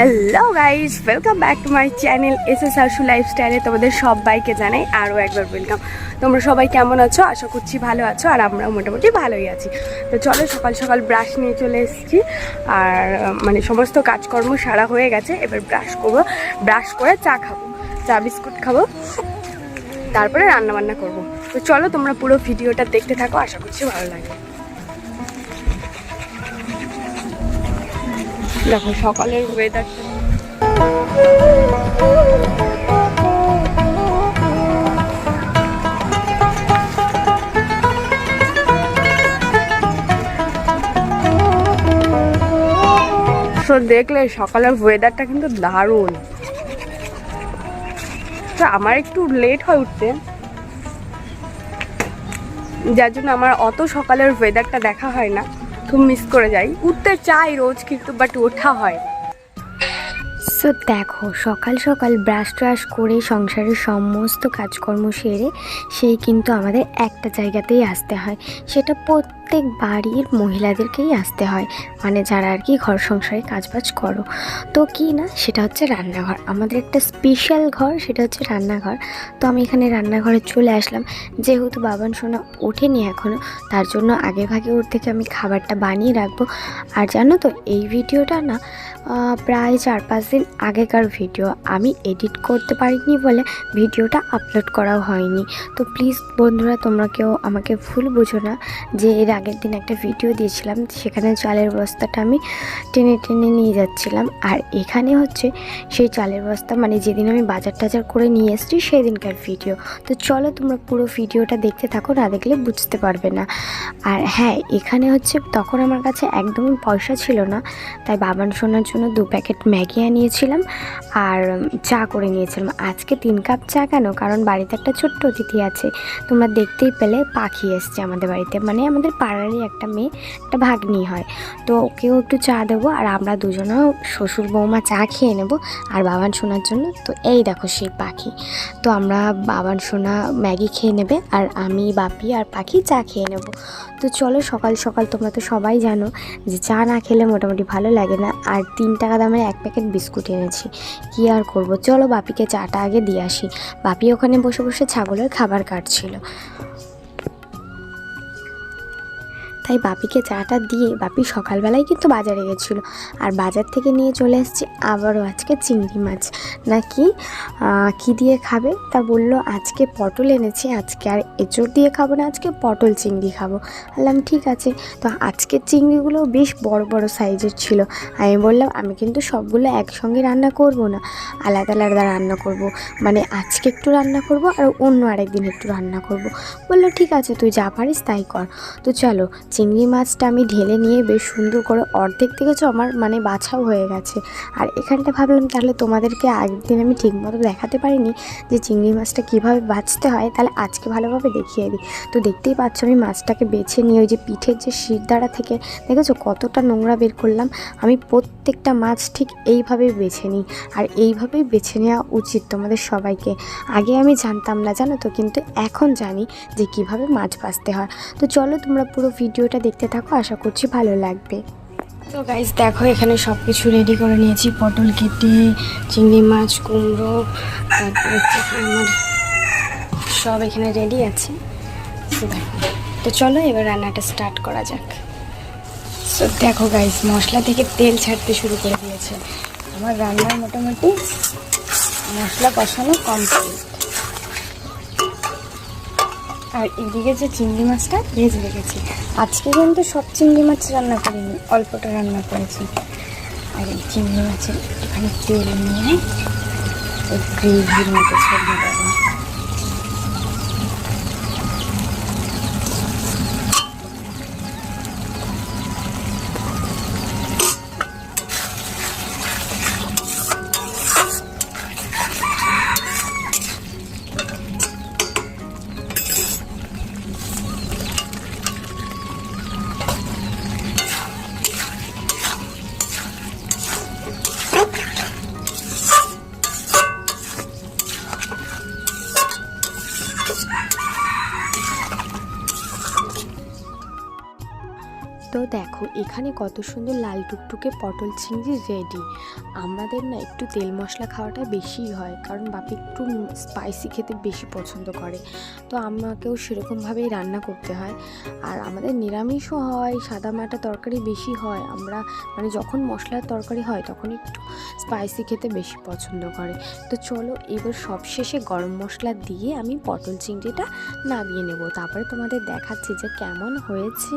Hello guys welcome back to my channel S S Arshu লাইফস্টাইলে তোমাদের সবাইকে জানাই আরও একবার ওয়েলকাম তোমরা সবাই কেমন আছো? আশা করছি ভালো আছো, আর আমরা মোটামুটি ভালোই আছি। তো চলো, সকাল সকাল ব্রাশ নিয়ে চলে এসেছি। আর মানে সমস্ত কাজকর্ম সারা হয়ে গেছে। এবার ব্রাশ করব। ব্রাশ করে চা খাব। চা, বিস্কুট খাব। তারপরে রান্না বান্না করব। তো চলো, তোমরা পুরো ভিডিওটা দেখতে থাকো। আশা করছি ভালো লাগে দেখো, সকালের ওয়েদারটা দেখলে সকালের ওয়েদারটা কিন্তু দারুণ। আমার একটু লেট হয় উঠতে যার জন্য আমার অত সকালের ওয়েদারটা দেখা হয় না। খুব মিস করে যাই। উঠতে চাই রোজ কিন্তু বাট ওঠা হয় সো দেখো, সকাল সকাল ব্রাশ ট্রাশ করে সংসারের সমস্ত কাজকর্ম সেরে, সেই কিন্তু আমাদের একটা জায়গাতেই আসতে হয়। সেটা প্রত্যেক বাড়ির মহিলাদেরকেই আসতে হয়। মানে যারা আর কি ঘর সংসারে কাজবাজ করো। তো কি না, সেটা হচ্ছে রান্নাঘর। আমাদের একটা স্পেশাল ঘর, সেটা হচ্ছে রান্নাঘর। তো আমি এখানে রান্নাঘরে চলে আসলাম। যেহেতু বাবান সোনা ওঠেনি এখনও তার জন্য আগে ভাগে ওর থেকে আমি খাবারটা বানিয়ে রাখব। আর জানো তো, এই ভিডিওটা না প্রায় চার পাঁচ দিন আগেকার ভিডিও। আমি এডিট করতে পারিনি বলে ভিডিওটা আপলোড করাও হয়নি। তো প্লিজ বন্ধুরা, তোমরা কেউ আমাকে ভুল বুঝো না যে এর আগের দিন একটা ভিডিও দিয়েছিলাম, সেখানে চালের বস্তাটা আমি টেনে টেনে নিয়ে যাচ্ছিলাম। আর এখানে হচ্ছে সেই চালের বস্তা মানে যেদিন আমি বাজার টাজার করে নিয়ে এসেছি সেই দিনকার ভিডিও তো চলো তোমরা পুরো ভিডিওটা দেখতে থাকো, না দেখলে বুঝতে পারবে না। আর হ্যাঁ এখানে হচ্ছে তখন আমার কাছে একদমই পয়সা ছিল না, তাই বাবান শোনার জন্য দু প্যাকেট ম্যাগি আনিয়েছিলাম আর চা করে নিয়েছিলাম। আজকে তিন কাপ চা কেন? কারণ বাড়িতে একটা ছোট্ট অতিথি আছে, তোমরা দেখতেই পেলে, পাখি এসছে আমাদের বাড়িতে। মানে আমাদের পাড়ারই একটা মেয়ে, একটা ভাগ্নি হয়। তো ওকেও একটু চা দেবো আর আমরা দুজনেও শ্বশুর বৌমা চা খেয়ে নেব আর বাবান শোনার জন্য। তো এই দেখো সেই পাখি। তো আমরা বাবান, সোনা, ম্যাগি খেয়ে নেবে আর আমি, বাপি আর পাখি চা খেয়ে নেব। তো চলো সকাল সকাল তোমরা তো সবাই জানো যে চা না খেলে মোটামুটি ভালো লাগে না। আর তিন টাকা দামের এক প্যাকেট বিস্কুট এনেছি। কি আর করব? চলো বাপিকে চাটা আগে দিয়ে আসি। বাপি ওখানে বসে বসে ছাগলের খাবার কাটছিল। তাই বাপিকে চাটা দিয়ে বাপি সকালবেলায় কিন্তু বাজারে গেছিল। আর বাজার থেকে নিয়ে চলে এসেছি আবারও আজকে চিংড়ি মাছ। নাকি কি দিয়ে খাবে? তা বলল, আজকে পটল এনেছি, আজকে আর এঁচড় দিয়ে খাব না, আজকে পটল চিংড়ি খাব। বললাম, ঠিক আছে। তো আজকের চিংড়িগুলো বেশ বড় বড় সাইজের ছিল। আমি বললাম, আমি কিন্তু সবগুলো একসঙ্গে রান্না করব না। আলাদা আলাদা রান্না করব। মানে আজকে একটু রান্না করব, আর অন্য আরেকদিন একটু রান্না করব। বলল, ঠিক আছে, তুই যা পারিস তাই কর। তো চলো চিংড়ি মাছটা আমি ঢেলে নিয়ে বেশ সুন্দর করে অর্ধেক দেখেছ? আমার মানে বাছাও হয়ে গেছে। আর এখানটা ভাবলাম তাহলে তোমাদেরকে আগের দিন আমি ঠিকমতো দেখাতে পারিনি যে চিংড়ি মাছটা কীভাবে বাছতে হয়। তাহলে আজকে ভালোভাবে দেখিয়ে দিই। তো দেখতেই পাচ্ছ আমি মাছটাকে বেছে নিয়ে ওই যে পিঠের যে শিরদাড়া থেকে, দেখেছ কতটা নোংরা বের করলাম? আমি প্রত্যেকটা মাছ ঠিক এইভাবেই বেছে নিই। আর এইভাবেই বেছে নেওয়া উচিত তোমাদের সবাইকে। আগে আমি জানতাম না, জানো তো? কিন্তু এখন জানি যে কীভাবে মাছ বাছতে হয়। তো চলো তোমরা পুরো ভিডিওটা দেখতে থাকো, আশা করছি ভালো লাগবে। তো গাইজ দেখো, এখানে সব কিছু রেডি করে নিয়েছি। পটল কেটে, চিংড়ি মাছ, কুমড়ো, তারপর আমার সব এখানে রেডি আছে। তো চলো এবার রান্নাটা স্টার্ট করা যাক। তো দেখো গাইজ মশলা থেকে তেল ছাড়তে শুরু করে দিয়েছে। আমার রান্নার মোটামুটি মশলা কষানো কমপ্লিট আর এদিকে যে চিংড়ি মাছটা ভেজে রেখেছি। আজকে কিন্তু সব চিংড়ি মাছ রান্না করিনি, অল্পটা রান্না করেছি। আর এই চিংড়ি মাছের এখানে তেল নিয়ে গ্রেভির মতো ছড়িয়ে দেবো। দেখো, এখানে কত সুন্দর লাল টুকটুকে পটল চিংড়ি রেডি আমাদের না একটু তেল মশলা খাওয়াটা বেশি হয়, কারণ বাপি একটু স্পাইসি খেতে বেশি পছন্দ করে। তো আমাকেও সেরকমভাবেই রান্না করতে হয়। আর আমাদের নিরামিষও হয়, সাদা মাটা তরকারি বেশি হয়। আমরা মানে যখন মশলার তরকারি হয়, তখন একটু স্পাইসি খেতে বেশি পছন্দ করে। তো চলো, এবার সবশেষে গরম মশলা দিয়ে আমি পটল চিংড়িটা নামিয়ে নেব। তারপরে তোমাদের দেখাচ্ছি যে কেমন হয়েছে।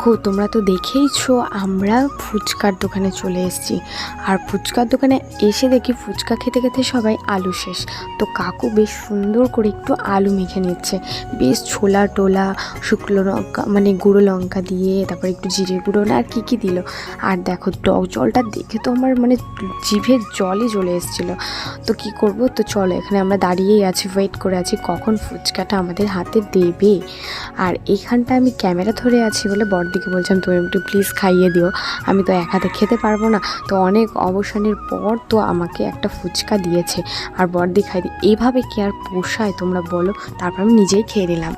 দেখো, তোমরা তো দেখেইছো, আমরা ফুচকার দোকানে চলে এসেছি। আর ফুচকার দোকানে এসে দেখি ফুচকা খেতে খেতে সবাই আলু শেষ। তো কাকু বেশ সুন্দর করে একটু আলু মেখে নিচ্ছে। বেশ ছোলা টোলা, শুকনো লঙ্কা মানে গুঁড়ো লঙ্কা দিয়ে, তারপর একটু জিরে গুঁড়ো না, আর কী কী দিল। আর দেখো, টক জলটা দেখে তো আমার মানে জিভের জলই চলে এসেছিল। তো কি করব? তো চলো, এখানে আমরা দাঁড়িয়েই আছি ওয়েট করে আছি, কখন ফুচকাটা আমাদের হাতে দেবে। আর এখানটা আমি ক্যামেরা ধরে আছি বলে বড়দিকে বলছিলাম তুমি একটু প্লিজ খাইয়ে দিও। আমি তো এক হাতে খেতে পারব না। তো অনেক অবসানের পর তো আমাকে একটা ফুচকা দিয়েছে। আর বর্দি খাই দিই এইভাবে কি আর পোষায় তোমরা বলো? তারপর আমি নিজেই খেয়ে নিলাম।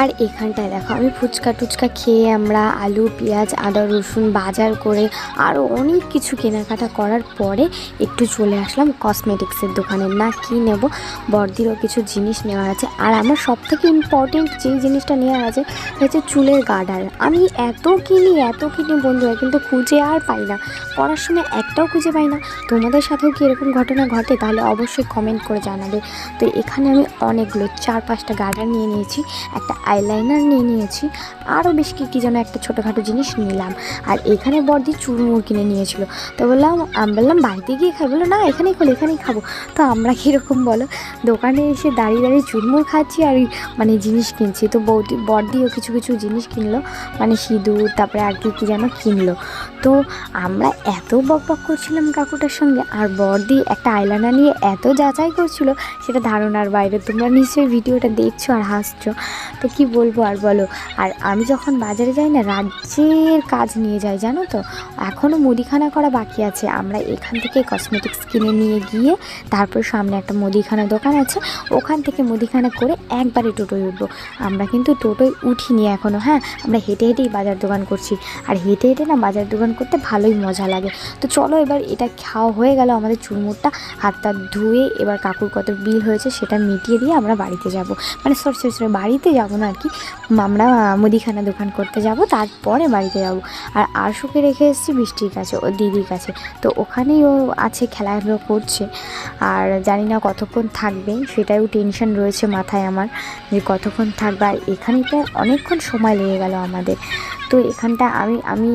আর এখানটায় দেখো, আমি ফুচকা টুচকা খেয়ে আমরা আলু, পেঁয়াজ, আদা, রসুন বাজার করে আরও অনেক কিছু কেনাকাটা করার পরে একটু চলে আসলাম কসমেটিক্সের দোকানে। না কি নেব? বর্দিরও কিছু জিনিস নেওয়া আছে। আর আমার সব থেকে ইম্পর্টেন্ট যেই জিনিসটা নেওয়া আছে হচ্ছে চুলের গার্ডার। আমি এত কিনি এত কিনি বন্ধুরা, কিন্তু খুঁজে আর পাই না। পড়ার সময় একটাও খুঁজে পাই না। তোমাদের সাথেও কি এরকম ঘটনা ঘটে? তাহলে অবশ্যই কমেন্ট করে জানাবে। তো এখানে আমি অনেকগুলো, চার পাঁচটা গার্ডার নিয়ে নিয়েছি। একটা আইলাইনার নিয়ে নিয়েছি। আরও বেশ কী কী যেন একটা ছোটোখাটো জিনিস নিলাম। আর এখানে বর্দি চুরমুর কিনে নিয়েছিল। তো বললাম, আমি, বললাম, বাড়িতে গিয়ে খাই বলল, না, এখানেই খোলো, এখানেই খাব। তো আমরা কীরকম বলো, দোকানে এসে দাঁড়িয়ে দাঁড়িয়ে চুরমুর খাচ্ছি আর মানে জিনিস কিনছি। তো বৌদি, বর্দিও কিছু কিছু জিনিস কিনলো মানে সিঁদুর, তারপরে আর কি, কী যেন কিনলো। তো আমরা এত বক বক করছিলাম কাকুটার সঙ্গে, আর বর্দি একটা আইলানা নিয়ে এত যাচাই করছিল, সেটা ধারণার বাইরে। তোমরা নিশ্চয়ই ভিডিওটা দেখছ আর হাসছো। তো কি বলব আর বলো? আর আমি যখন বাজারে যাই না, রাজ্যের কাজ নিয়ে যাই, জানো তো? এখনও মুদিখানা করা বাকি আছে। আমরা এখান থেকে কসমেটিক্স কিনে নিয়ে গিয়ে তারপর সামনে একটা মুদিখানা দোকান আছে। ওখান থেকে মুদিখানা করে একবারে টোটোয় উঠবো। আমরা কিন্তু টোটোয় উঠিনি এখনও হ্যাঁ? আমরা হেঁটে হেঁটেই বাজার দোকান করছি। আর হেঁটে হেঁটে না বাজার দোকান করতে ভালোই মজা লাগে। তো চলো এবার এটা খাওয়া হয়ে গেল আমাদের চুরমুরটা হাত টাত ধুয়ে এবার কাকুর কত বিল হয়েছে সেটা মিটিয়ে দিয়ে আমরা বাড়িতে যাব। মানে সরি সরি সরি বাড়িতে যাব না। আর কি, আমরা, মুদিখানা দোকান করতে যাব, তারপরে বাড়িতে যাব। আর আশুকে রেখে এসেছি বৃষ্টির কাছে ও দিদির কাছে। তো ওখানেই ও আছে, খেলাধুলো করছে। আর জানি না কতক্ষণ থাকবে সেটাও টেনশন রয়েছে মাথায় আমার যে কতক্ষণ থাকবে। আর এখানেটা অনেকক্ষণ সময় লেগে গেল আমাদের। তো এখানটা আমি আমি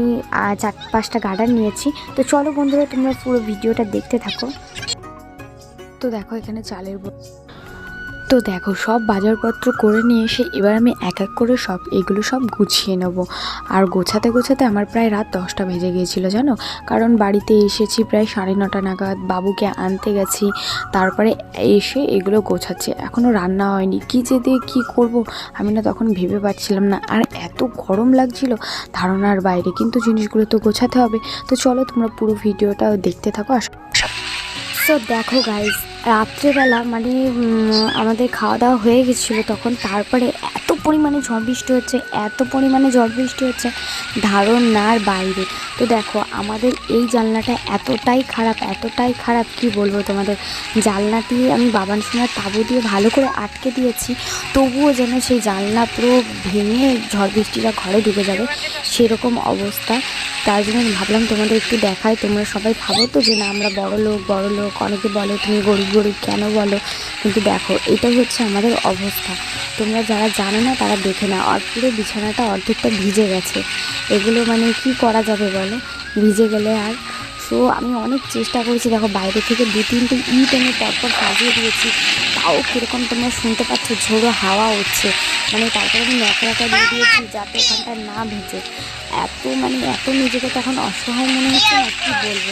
চার, পাঁচটা গার্ডার নিয়েছি। তো চলো বন্ধুরা, তোমরা পুরো ভিডিওটা দেখতে থাকো। তো দেখো, এখানে চালের তো দেখো, সব বাজারপত্র করে নিয়ে এসে এবার আমি এক এক করে সব, এগুলো সব গুছিয়ে নেব। আর গোছাতে গোছাতে আমার প্রায় রাত দশটা বেজে গিয়েছিল, জানো? কারণ বাড়িতে এসেছি প্রায় সাড়ে নটা নাগাদ, বাবুকে আনতে গেছি, তারপরে এসে এগুলো গোছাচ্ছে। এখনও রান্না হয়নি। কী যে দিয়ে কী করব, আমি না তখন ভেবে পাচ্ছিলাম না। আর এত গরম লাগছিল, ধারণার বাইরে। কিন্তু জিনিসগুলো তো গোছাতে হবে। তো চলো তোমরা পুরো ভিডিওটা দেখতে থাকো আস তো দেখো গাইজ রাত্রেবেলা মানে আমাদের খাওয়া দাওয়া হয়ে গেছিল তখন, তারপরে এত পরিমাণে ঝড় বৃষ্টি হচ্ছে, এত পরিমাণে ঝড় বৃষ্টি হচ্ছে ধারণার বাইরে। তো দেখো, আমাদের এই জানলাটা এতটাই খারাপ এতটাই খারাপ, কি বলব তোমাদের? জানলাটি আমি বাবান সোনার তাবু দিয়ে ভালো করে আটকে দিয়েছি, তবুও যেন সেই জানলা পুরো ভেঙে ঝড় বৃষ্টিটা ঘরে ঢুকে যাবে সেরকম অবস্থা। তার জন্য ভাবলাম তোমাদের একটু দেখাই, তোমরা সবাই ভাবো তো যে না, আমরা বড় লোক বড় লোক, অনেকে বলো তুমি গরিব গরিব কেন বলো? কিন্তু দেখো, এটাই হচ্ছে আমাদের অবস্থা। তোমরা যারা জানো না, তারা দেখে না আর পুরো বিছানাটা অর্ধেকটা ভিজে গেছে। এগুলো মানে কি করা যাবে বলো? ভিজে গেলে আর। সো আমি অনেক চেষ্টা করেছি, দেখো বাইরে থেকে দু, তিনটে ইট আমি পরপর সাজিয়ে দিয়েছি। তাও কীরকম তোমরা শুনতে পাচ্ছ, ঝোড়ো হাওয়া হচ্ছে। মানে তারপরে আমি ন্যাকড়াটা দিয়ে দিয়েছি যাতে ওখানটা না ভেজে। এত মানে এত নিজেকে তখন অসহায় মনে হচ্ছে না, কী বলব?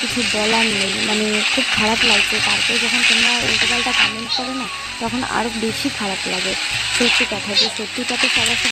কিছু বলার নেই। মানে খুব খারাপ লাগছে। তারপরে যখন তোমরা উল্টোপাল্টা কমেন্ট করো না, তখন আরও বেশি খারাপ লাগে। সত্যি কথা যে সত্যিটা তো সবার